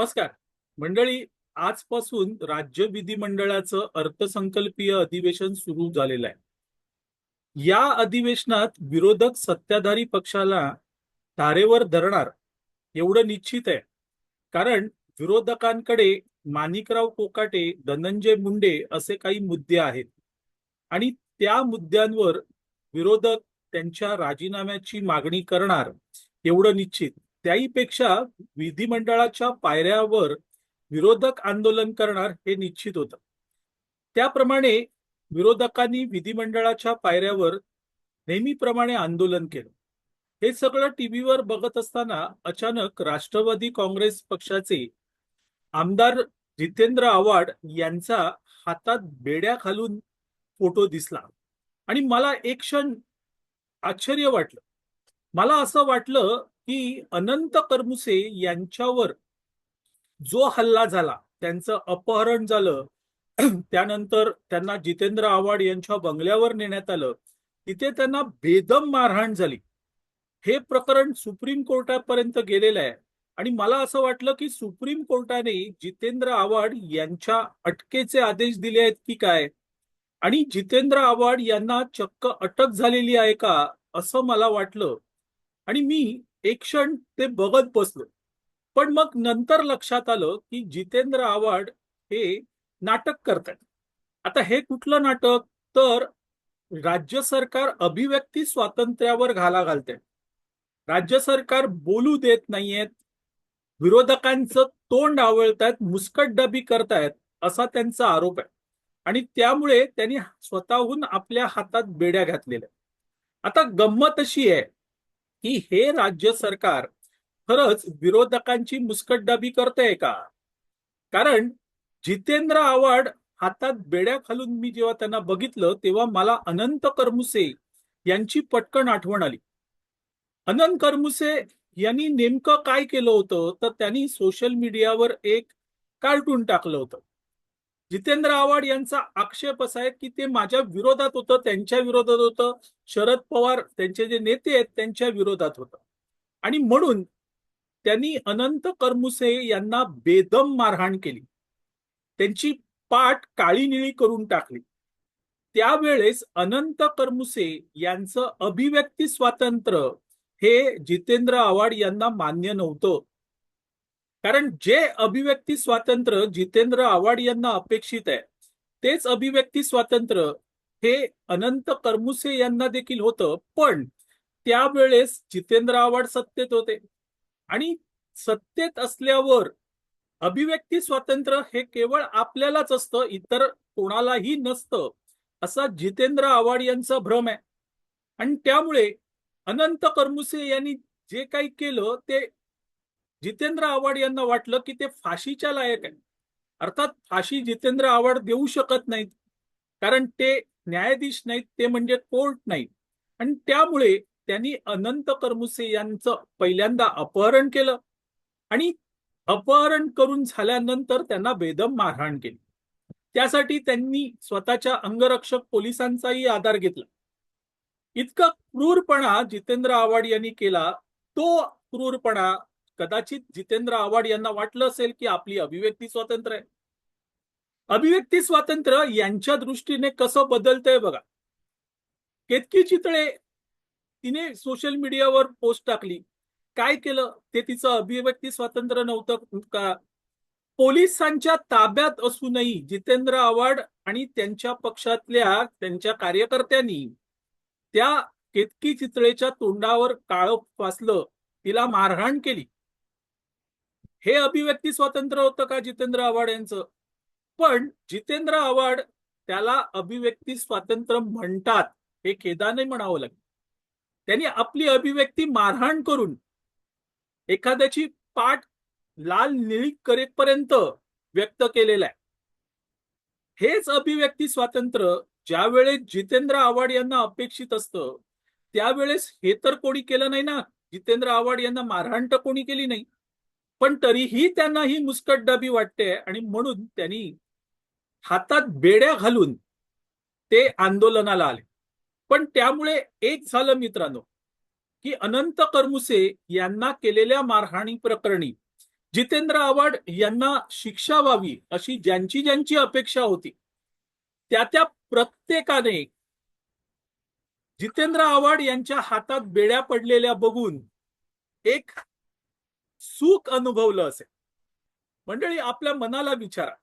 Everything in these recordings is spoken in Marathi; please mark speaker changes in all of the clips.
Speaker 1: नमस्कार. मंडळी आजपासून राज्य विधिमंडळाचं अर्थसंकल्पीय अधिवेशन सुरू झालेलं आहे. या अधिवेशनात विरोधक सत्ताधारी पक्षाला तारेवर धरणार एवढं निश्चित आहे. कारण विरोधकांकडे माणिकराव कोकाटे धनंजय मुंडे असे काही मुद्दे आहेत. आणि त्या मुद्द्यांवर विरोधक त्यांच्या राजीनाम्याची मागणी करणार एवढं निश्चित. त्याहीपेक्षा विधिमंडळाच्या पायऱ्यावर विरोधक आंदोलन करणार हे निश्चित होतं. त्याप्रमाणे विरोधकांनी विधिमंडळाच्या पायऱ्यावर नेहमीप्रमाणे आंदोलन केलं. हे सगळं टीव्हीवर बघत असताना अचानक राष्ट्रवादी काँग्रेस पक्षाचे आमदार जितेंद्र आव्हाड यांचा हातात बेड्या घालून फोटो दिसला. आणि मला एक क्षण आश्चर्य वाटलं. मला असं वाटलं की अनंत करमुसे यांच्यावर जो हल्ला झाला त्यांचं अपहरण झालं त्यानंतर त्यांना जितेंद्र आव्हाड यांच्या बंगल्यावर नेण्यात आलं तिथे त्यांना बेदम मारहाण झाली. हे प्रकरण सुप्रीम कोर्टापर्यंत गेलेलं आहे. आणि मला असं वाटलं की सुप्रीम कोर्टाने जितेंद्र आव्हाड यांच्या अटकेचे आदेश दिले आहेत की काय? आणि जितेंद्र आव्हाड यांना चक्क अटक झालेली आहे का असं मला वाटलं. आणि मी एक क्षण ते बघत बसलो. पण मग नंतर लक्षात आलं की जितेंद्र आव्हाड हे नाटक करतात. आता हे कुठलं नाटक? तर राज्य सरकार अभिव्यक्ती स्वातंत्र्यावर घाला घालते राज्य सरकार बोलू देत नाहीयेत. विरोधकांचं तोंड आवळतायत मुस्कटडबी करतायत असा त्यांचा आरोप आहे. आणि त्यामुळे त्यांनी स्वतःहून आपल्या हातात बेड्या घातलेल्या. आता गंमत अशी आहे की हे राज्य सरकार खरंच विरोधकांची मुस्कटदाबी करतंय का? कारण जितेंद्र आव्हाड हातात बेड्या खालून मी जेव्हा त्यांना बघितलं तेव्हा मला अनंत करमुसे यांची पटकन आठवण आली. अनंत करमुसे यांनी नेमकं काय केलं होतं? तर त्यांनी सोशल मीडियावर एक कार्टून टाकलं होतं. जितेंद्र आव्हाड यांचा आक्षेप असा आहे की ते माझ्या विरोधात होतं त्यांच्या विरोधात होतं. शरद पवार त्यांचे जे नेते आहेत त्यांच्या विरोधात होतं. आणि म्हणून त्यांनी अनंत करमुसे यांना बेदम मारहाण केली. त्यांची पाठ काळी निळी करून टाकली. त्यावेळेस अनंत करमुसे यांचं अभिव्यक्ती स्वातंत्र्य हे जितेंद्र आव्हाड यांना मान्य नव्हतं. कारण जे अभिव्यक्ती स्वातंत्र्य जितेंद्र आव्हाड यांना अपेक्षित आहे तेच अभिव्यक्ती स्वातंत्र्य हे अनंत करमुसे यांना देखील होतं पण त्यावेळेस जितेंद्र आव्हाड सत्तेत होते. आणि सत्तेत असल्यावर अभिव्यक्ती स्वातंत्र्य हे केवळ आपल्यालाच असतं इतर कोणालाही नसतं असा जितेंद्र आव्हाड यांचा भ्रम आहे. आणि त्यामुळे अनंत करमुसे यांनी जे काही केलं ते जितेंद्र आव्हाड यांना वाटलं की ते फाशीच्या लायक आहे अर्थात फाशी जितेंद्र आव्हाड देऊ शकत नाहीत. कारण ते न्यायाधीश नाहीत ते म्हणजे कोर्ट नाहीत. आणि त्यामुळे त्यांनी अनंत करमुसे यांचं पहिल्यांदा अपहरण केलं. आणि अपहरण करून झाल्यानंतर त्यांना बेदम मारहाण केली. त्यासाठी त्यांनी स्वतःच्या अंगरक्षक पोलिसांचाही आधार घेतला. इतका क्रूरपणा जितेंद्र आव्हाड यांनी केला तो क्रूरपणा कदाचित जितेंद्र आव्हाड यांना वाटलं असेल की आपली अभिव्यक्ती स्वातंत्र्य आहे. अभिव्यक्ती स्वातंत्र्य यांच्या दृष्टीने कसं बदलतंय बघा. केतकी चितळे तिने सोशल मीडियावर पोस्ट टाकली. काय केलं? ते तिचं अभिव्यक्ती स्वातंत्र्य नव्हतं. का? पोलिसांच्या ताब्यात असूनही जितेंद्र आव्हाड आणि त्यांच्या पक्षातल्या त्यांच्या कार्यकर्त्यांनी त्या केतकी चितळेच्या तोंडावर काळं फासलं. तिला मारहाण केली. हे अभिव्यक्ती स्वातंत्र्य होतं का जितेंद्र आव्हाड यांचं? पण जितेंद्र आव्हाड त्याला अभिव्यक्ती स्वातंत्र्य म्हणतात हे खेदाने म्हणावं लागेल. त्यांनी आपली अभिव्यक्ती मारहाण करून एखाद्याची पाठ लाल निळी करेपर्यंत व्यक्त केलेलं आहे. हेच अभिव्यक्ती स्वातंत्र्य ज्यावेळेस जितेंद्र आव्हाड यांना अपेक्षित असतं त्यावेळेस हे तर कोणी केलं नाही ना? जितेंद्र आव्हाड यांना मारहाण तर कोणी केली नाही? पण तरीही त्यांना ही मुस्कट डबी वाटते आणि म्हणून त्यांनी हातात बेड्या घालून ते आंदोलनाला आले. पण त्यामुळे एक झालं मित्रांनो की अनंत करमुसे यांना केलेल्या मारहाणी प्रकरणी जितेंद्र आव्हाड यांना शिक्षा व्हावी अशी ज्यांची ज्यांची अपेक्षा होती त्या त्या प्रत्येकाने जितेंद्र आव्हाड यांच्या हातात बेड्या पडलेल्या बघून एक सुख अनुभवलं असेल. मंडळी आपल्या मनाला विचारा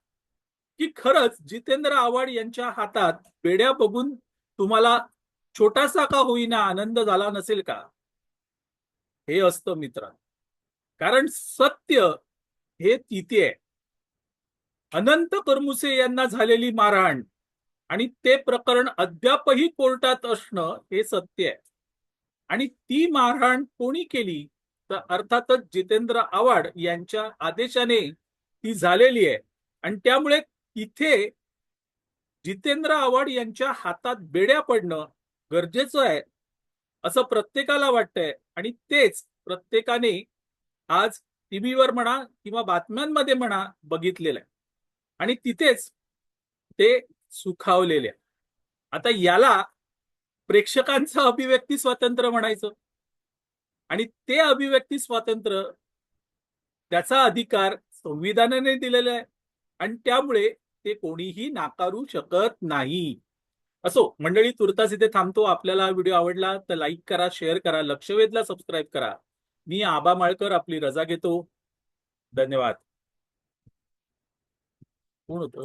Speaker 1: की खरंच जितेंद्र आव्हाड यांच्या हातात बेड्या बघून तुम्हाला छोटासा का होईना आनंद झाला नसेल का? हे असतं मित्र. कारण सत्य हे तिथे आहे. अनंत करमुसे यांना झालेली मारहाण आणि ते प्रकरण अद्यापही कोर्टात असणं हे सत्य आहे. आणि ती मारहाण कोणी केली? तर अर्थातच जितेंद्र आव्हाड यांच्या आदेशाने ती झालेली आहे. आणि त्यामुळे तिथे जितेंद्र आव्हाड यांच्या हातात बेड्या पडणं गरजेचं आहे असं प्रत्येकाला वाटतंय. आणि तेच प्रत्येकाने आज टीव्हीवर म्हणा किंवा बातम्यांमध्ये म्हणा बघितलेलं आहे. आणि तिथेच ते सुखावलेले आता याला प्रेक्षकांचं अभिव्यक्ती स्वातंत्र्य म्हणायचं. आणि ते अभिव्यक्ती स्वातंत्र्य त्याचा अधिकार संविधानाने दिलेला आहे. आणि त्यामुळे ते कोणीही नाकारू शकत नाही. असो मंडळी तुर्तास इथे थांबतो. आपल्याला हा व्हिडिओ आवडला तर लाईक करा शेअर करा लक्षवेधला सबस्क्राईब करा. मी आबा माळकर आपली रजा घेतो. धन्यवाद. कोण होतं?